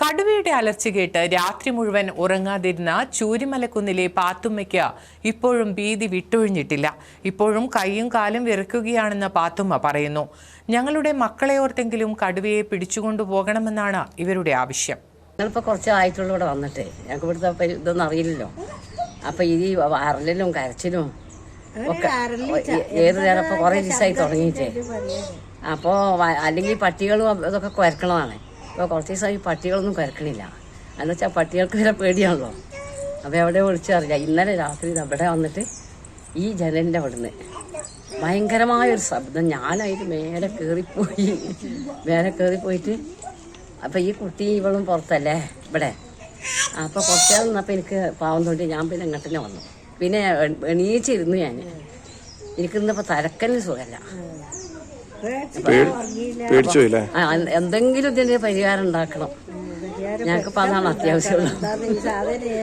കടുവയുടെ അലർച്ച കേട്ട് രാത്രി മുഴുവൻ ഉറങ്ങാതിരുന്ന ചൂരിമലക്കുന്നിലെ പാത്തുമ്മയ്ക്ക് ഇപ്പോഴും ഭീതി വിട്ടൊഴിഞ്ഞിട്ടില്ല. ഇപ്പോഴും കൈയും കാലും വിറയ്ക്കുകയാണെന്ന് പാത്തുമ്മ പറയുന്നു. ഞങ്ങളുടെ മക്കളെ ഓർത്തെങ്കിലും കടുവയെ പിടിച്ചുകൊണ്ടു പോകണമെന്നാണ് ഇവരുടെ ആവശ്യം. ഞങ്ങളിപ്പോൾ കുറച്ച് ആയിട്ടുള്ള ഇവിടെ വന്നിട്ട്. ഞങ്ങൾക്ക് ഇവിടുത്തെ ഇതൊന്നും അറിയില്ലല്ലോ. അപ്പൊ ഈ അരലിലും കരച്ചിലും ഒക്കെ ഏത് നേരം ഇപ്പൊ കുറെ ദിവസമായി തുടങ്ങിയിട്ടേ. അപ്പോൾ അല്ലെങ്കിൽ പട്ടികളും ഇതൊക്കെ കുരക്കണതാണ്. ഇപ്പോൾ കുറച്ച് ദിവസമായി പട്ടികളൊന്നും കരക്കണില്ല എന്ന് വെച്ചാൽ പട്ടികൾക്ക് വരെ പേടിയാണല്ലോ. അപ്പോൾ എവിടെ വിളിച്ചറിയില്ല ഇന്നലെ രാത്രി അവിടെ വന്നിട്ട് ഈ ജനലിന്റെ അവിടുന്ന് ഭയങ്കരമായൊരു ശബ്ദം. ഞാനായിട്ട് മേലെ കയറിപ്പോയി മേലെ കയറിപ്പോയിട്ട് അപ്പോൾ ഈ കുട്ടി ഇവളും പുറത്തല്ലേ ഇവിടെ? അപ്പോൾ കുറച്ച് നേരം നിന്നപ്പോ എനിക്ക് പാവം തോണ്ടി ഞാൻ പിന്നെ ഇങ്ങോട്ട് തന്നെ വന്നു. പിന്നെ എണീച്ചിരുന്നു ഞാൻ എനിക്കിന്നിപ്പോ തലക്കലിന് സുഖമല്ല പേടിച്ചു പോയില്ലേ എന്തെങ്കിലും ഇതിന്റെ പരിഹാരം ഉണ്ടാക്കണം. ഞങ്ങൾക്ക് അതാണ് അത്യാവശ്യമുള്ളത്.